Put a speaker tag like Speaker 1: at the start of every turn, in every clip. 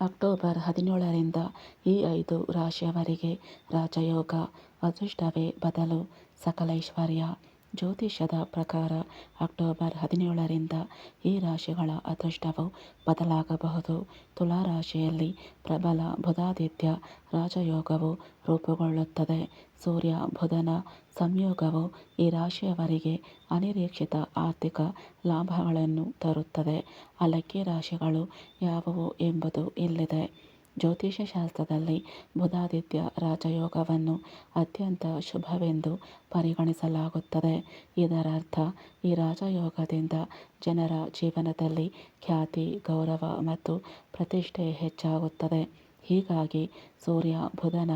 Speaker 1: October ಹದಿನೇಳರಿಂದ ಈ ಐದು ರಾಶಿಯವರಿಗೆ ರಾಜಯೋಗ ಅದೃಷ್ಟವೇ ಬದಲು ಸಕಲ ಐಶ್ವರ್ಯ ಜ್ಯೋತಿಷ್ಯದ ಪ್ರಕಾರ ಅಕ್ಟೋಬರ್ ಹದಿನೇಳರಿಂದ ಈ ರಾಶಿಗಳ ಅದೃಷ್ಟವು ಬದಲಾಗಬಹುದು. ತುಲಾ ರಾಶಿಯಲ್ಲಿ ಪ್ರಬಲ ಬುಧಾದಿತ್ಯ ರಾಜಯೋಗವು ರೂಪುಗೊಳ್ಳುತ್ತದೆ. ಸೂರ್ಯ, ಬುಧನ ಸಂಯೋಗವು ಈ ರಾಶಿಯವರಿಗೆ ಅನಿರೀಕ್ಷಿತ ಆರ್ಥಿಕ ಲಾಭಗಳನ್ನು ತರುತ್ತದೆ. ಅಲಕ್ಕಿ ರಾಶಿಗಳು ಯಾವುವು ಎಂಬುದು ಇಲ್ಲಿದೆ. ಜ್ಯೋತಿಷ್ಯ ಶಾಸ್ತ್ರದಲ್ಲಿ ಬುಧಾದಿತ್ಯ ರಾಜಯೋಗವನ್ನು ಅತ್ಯಂತ ಶುಭವೆಂದು ಪರಿಗಣಿಸಲಾಗುತ್ತದೆ. ಇದರರ್ಥ, ಈ ರಾಜಯೋಗದಿಂದ ಜನರ ಜೀವನದಲ್ಲಿ ಖ್ಯಾತಿ, ಗೌರವ ಮತ್ತು ಪ್ರತಿಷ್ಠೆ ಹೆಚ್ಚಾಗುತ್ತದೆ. ಹೀಗಾಗಿ ಸೂರ್ಯ, ಬುಧನ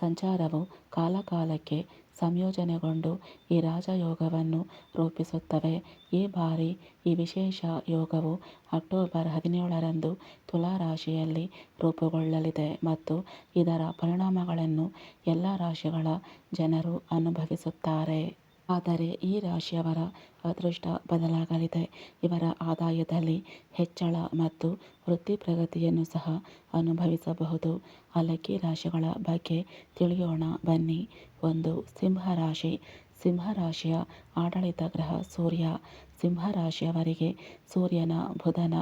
Speaker 1: ಸಂಚಾರವು ಕಾಲಕಾಲಕ್ಕೆ ಸಂಯೋಜನೆಗೊಂಡು ಈ ರಾಜಯೋಗವನ್ನು ರೂಪಿಸುತ್ತವೆ. ಈ ಬಾರಿ ಈ ವಿಶೇಷ ಯೋಗವು ಅಕ್ಟೋಬರ್ ಹದಿನೇಳರಂದು ತುಲಾ ರಾಶಿಯಲ್ಲಿ ರೂಪುಗೊಳ್ಳಲಿದೆ ಮತ್ತು ಇದರ ಪರಿಣಾಮಗಳನ್ನು ಎಲ್ಲ ರಾಶಿಗಳ ಜನರು ಅನುಭವಿಸುತ್ತಾರೆ. ಆದರೆ ಈ ರಾಶಿಯವರ ಅದೃಷ್ಟ ಬದಲಾಗಲಿದೆ. ಇವರ ಆದಾಯದಲ್ಲಿ ಹೆಚ್ಚಳ ಮತ್ತು ವೃತ್ತಿ ಪ್ರಗತಿಯನ್ನು ಸಹ ಅನುಭವಿಸಬಹುದು. ಅಲಕ್ಕಿ ರಾಶಿಗಳ ಬಗ್ಗೆ ತಿಳಿಯೋಣ. ಬನ್ನಿ. ಒಂದು ಸಿಂಹ ರಾಶಿ ಸಿಂಹ ರಾಶಿಯ ಆಡಳಿತ ಗ್ರಹ ಸೂರ್ಯ. ಸಿಂಹ ರಾಶಿಯವರಿಗೆ ಸೂರ್ಯನ ಬುಧನ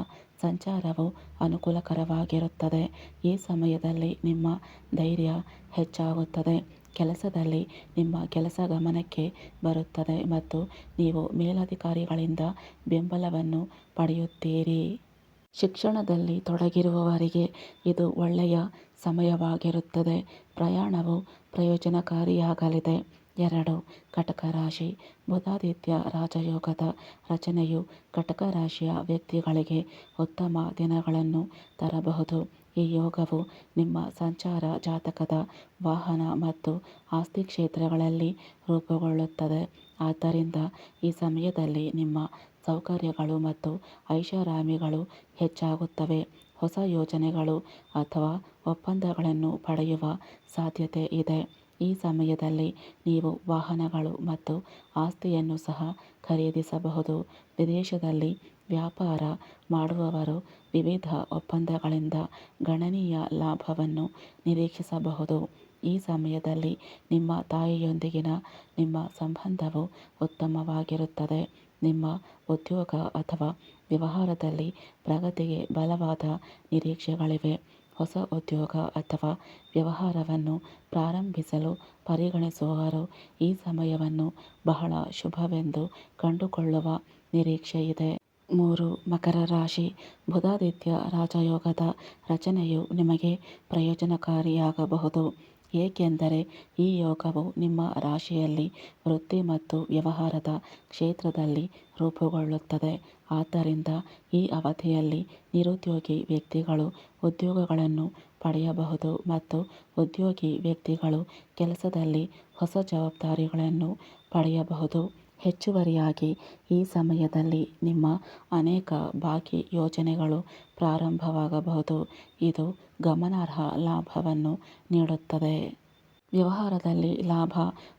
Speaker 1: ಸಂಚಾರವು ಅನುಕೂಲಕರವಾಗಿರುತ್ತದೆ. ಈ ಸಮಯದಲ್ಲಿ ನಿಮ್ಮ ಧೈರ್ಯ ಹೆಚ್ಚಾಗುತ್ತದೆ. ಕೆಲಸದಲ್ಲಿ ನಿಮ್ಮ ಕೆಲಸ ಗಮನಕ್ಕೆ ಬರುತ್ತದೆ ಮತ್ತು ನೀವು ಮೇಲಧಿಕಾರಿಗಳಿಂದ ಬೆಂಬಲವನ್ನು ಪಡೆಯುತ್ತೀರಿ. ಶಿಕ್ಷಣದಲ್ಲಿ ತೊಡಗಿರುವವರಿಗೆ ಇದು ಒಳ್ಳೆಯ ಸಮಯವಾಗಿರುತ್ತದೆ. ಪ್ರಯಾಣವು ಪ್ರಯೋಜನಕಾರಿಯಾಗಲಿದೆ. ಎರಡು ಕಟಕ ರಾಶಿ ಬುಧಾದಿತ್ಯ ರಾಜಯೋಗದ ರಚನೆಯು ಕಟಕ ರಾಶಿಯ ವ್ಯಕ್ತಿಗಳಿಗೆ ಉತ್ತಮ ದಿನಗಳನ್ನು ತರಬಹುದು. ಈ ಯೋಗವು ನಿಮ್ಮ ಸಂಚಾರ ಜಾತಕದ ವಾಹನ ಮತ್ತು ಆಸ್ತಿ ಕ್ಷೇತ್ರಗಳಲ್ಲಿ ರೂಪುಗೊಳ್ಳುತ್ತದೆ. ಆದ್ದರಿಂದ ಈ ಸಮಯದಲ್ಲಿ ನಿಮ್ಮ ಸೌಕರ್ಯಗಳು ಮತ್ತು ಐಷಾರಾಮಿಗಳು ಹೆಚ್ಚಾಗುತ್ತವೆ. ಹೊಸ ಯೋಜನೆಗಳು ಅಥವಾ ಒಪ್ಪಂದಗಳನ್ನು ಪಡೆಯುವ ಸಾಧ್ಯತೆ ಇದೆ. ಈ ಸಮಯದಲ್ಲಿ ನೀವು ವಾಹನಗಳು ಮತ್ತು ಆಸ್ತಿಯನ್ನು ಸಹ ಖರೀದಿಸಬಹುದು. ವಿದೇಶದಲ್ಲಿ ವ್ಯಾಪಾರ ಮಾಡುವವರು ವಿವಿಧ ಒಪ್ಪಂದಗಳಿಂದ ಗಣನೀಯ ಲಾಭವನ್ನು ನಿರೀಕ್ಷಿಸಬಹುದು. ಈ ಸಮಯದಲ್ಲಿ ನಿಮ್ಮ ತಾಯಿಯೊಂದಿಗಿನ ನಿಮ್ಮ ಸಂಬಂಧವು ಉತ್ತಮವಾಗಿರುತ್ತದೆ. ನಿಮ್ಮ ಉದ್ಯೋಗ ಅಥವಾ ವ್ಯವಹಾರದಲ್ಲಿ ಪ್ರಗತಿಗೆ ಬಲವಾದ ನಿರೀಕ್ಷೆಗಳಿವೆ. ಹೊಸ ಉದ್ಯೋಗ ಅಥವಾ ವ್ಯವಹಾರವನ್ನು ಪ್ರಾರಂಭಿಸಲು ಪರಿಗಣಿಸುವವರು ಈ ಸಮಯವನ್ನು ಬಹಳ ಶುಭವೆಂದು ಕಂಡುಕೊಳ್ಳುವ ನಿರೀಕ್ಷೆಯಿದೆ ಮೂರು, ಮಕರ ರಾಶಿ. ಬುಧಾದಿತ್ಯ ರಾಜಯೋಗದ ರಚನೆಯು ನಿಮಗೆ ಪ್ರಯೋಜನಕಾರಿಯಾಗಬಹುದು. ಏಕೆಂದರೆ ಈ ಯೋಗವು ನಿಮ್ಮ ರಾಶಿಯಲ್ಲಿ ವೃತ್ತಿ ಮತ್ತು ವ್ಯವಹಾರದ ಕ್ಷೇತ್ರದಲ್ಲಿ ರೂಪುಗೊಳ್ಳುತ್ತದೆ. ಆದ್ದರಿಂದ ಈ ಅವಧಿಯಲ್ಲಿ ನಿರುದ್ಯೋಗಿ ವ್ಯಕ್ತಿಗಳು ಉದ್ಯೋಗಗಳನ್ನು ಪಡೆಯಬಹುದು ಮತ್ತು ಉದ್ಯೋಗಿ ವ್ಯಕ್ತಿಗಳು ಕೆಲಸದಲ್ಲಿ ಹೊಸ ಜವಾಬ್ದಾರಿಗಳನ್ನು ಪಡೆಯಬಹುದು. ಹೆಚ್ಚುವರಿಯಾಗಿ ಈ ಸಮಯದಲ್ಲಿ ನಿಮ್ಮ ಅನೇಕ ಬಾಕಿ ಯೋಜನೆಗಳು ಪ್ರಾರಂಭವಾಗಬಹುದು. ಇದು ಗಮನಾರ್ಹ ಲಾಭವನ್ನು ನೀಡುತ್ತದೆ. ವ್ಯವಹಾರದಲ್ಲಿ ಲಾಭ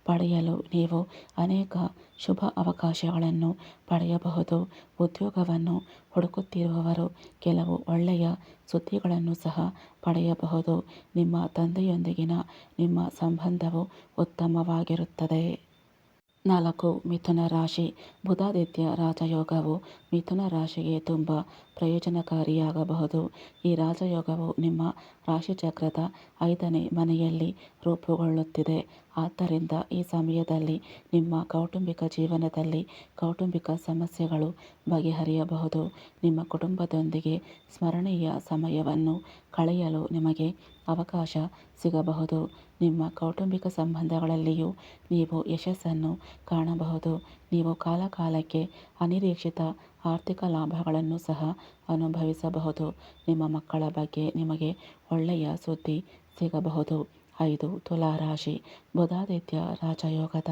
Speaker 1: ಪಡೆಯಲು ನೀವು ಅನೇಕ ಶುಭ ಅವಕಾಶಗಳನ್ನು ಪಡೆಯಬಹುದು. ಉದ್ಯೋಗವನ್ನು ಹುಡುಕುತ್ತಿರುವವರು ಕೆಲವು ಒಳ್ಳೆಯ ಸುದ್ದಿಗಳನ್ನು ಸಹ ಪಡೆಯಬಹುದು. ನಿಮ್ಮ ತಂದೆಯೊಂದಿಗಿನ ನಿಮ್ಮ ಸಂಬಂಧವು ಉತ್ತಮವಾಗಿರುತ್ತದೆ. ನಾಲ್ಕು ಮಿಥುನ ರಾಶಿ. ಬುಧಾದಿತ್ಯ ರಾಜಯೋಗವು ಮಿಥುನ ರಾಶಿಗೆ ತುಂಬ ಪ್ರಯೋಜನಕಾರಿಯಾಗಬಹುದು. ಈ ರಾಜಯೋಗವು ನಿಮ್ಮ ರಾಶಿಚಕ್ರದ ಐದನೇ ಮನೆಯಲ್ಲಿ ರೂಪುಗೊಳ್ಳುತ್ತಿದೆ. ಆದ್ದರಿಂದ ಈ ಸಮಯದಲ್ಲಿ ನಿಮ್ಮ ಕೌಟುಂಬಿಕ ಜೀವನದಲ್ಲಿ ಕೌಟುಂಬಿಕ ಸಮಸ್ಯೆಗಳು ಬಗೆಹರಿಯಬಹುದು. ನಿಮ್ಮ ಕುಟುಂಬದೊಂದಿಗೆ ಸ್ಮರಣೀಯ ಸಮಯವನ್ನು ಕಳೆಯಲು ನಿಮಗೆ ಅವಕಾಶ ಸಿಗಬಹುದು. ನಿಮ್ಮ ಕೌಟುಂಬಿಕ ಸಂಬಂಧಗಳಲ್ಲಿಯೂ ನೀವು ಯಶಸ್ಸನ್ನು ಕಾಣಬಹುದು. ನೀವು ಕಾಲಕಾಲಕ್ಕೆ ಅನಿರೀಕ್ಷಿತ ಆರ್ಥಿಕ ಲಾಭಗಳನ್ನು ಸಹ ಅನುಭವಿಸಬಹುದು. ನಿಮ್ಮ ಮಕ್ಕಳ ಬಗ್ಗೆ ನಿಮಗೆ ಒಳ್ಳೆಯ ಸುದ್ದಿ ಸಿಗಬಹುದು. ಐದು ತುಲಾ ರಾಶಿ ಬುಧಾದಿತ್ಯ ರಾಜಯೋಗದ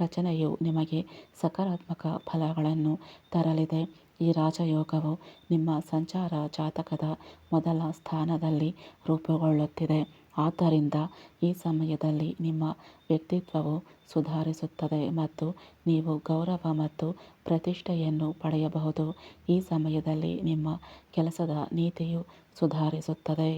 Speaker 1: ರಚನೆಯು ನಿಮಗೆ ಸಕಾರಾತ್ಮಕ ಫಲಗಳನ್ನು ತರಲಿದೆ. ಈ ರಾಜಯೋಗವು ನಿಮ್ಮ ಸಂಚಾರ ಜಾತಕದ ಮೊದಲ ಸ್ಥಾನದಲ್ಲಿ ರೂಪುಗೊಳ್ಳುತ್ತಿದೆ. ಆದ್ದರಿಂದ ಈ ಸಮಯದಲ್ಲಿ ನಿಮ್ಮ ವ್ಯಕ್ತಿತ್ವವು ಸುಧಾರಿಸುತ್ತದೆ ಮತ್ತು ನೀವು ಗೌರವ ಮತ್ತು ಪ್ರತಿಷ್ಠೆಯನ್ನು ಪಡೆಯಬಹುದು. ಈ ಸಮಯದಲ್ಲಿ ನಿಮ್ಮ ಕೆಲಸದ ನೀತಿಯು ಸುಧಾರಿಸುತ್ತದೆ.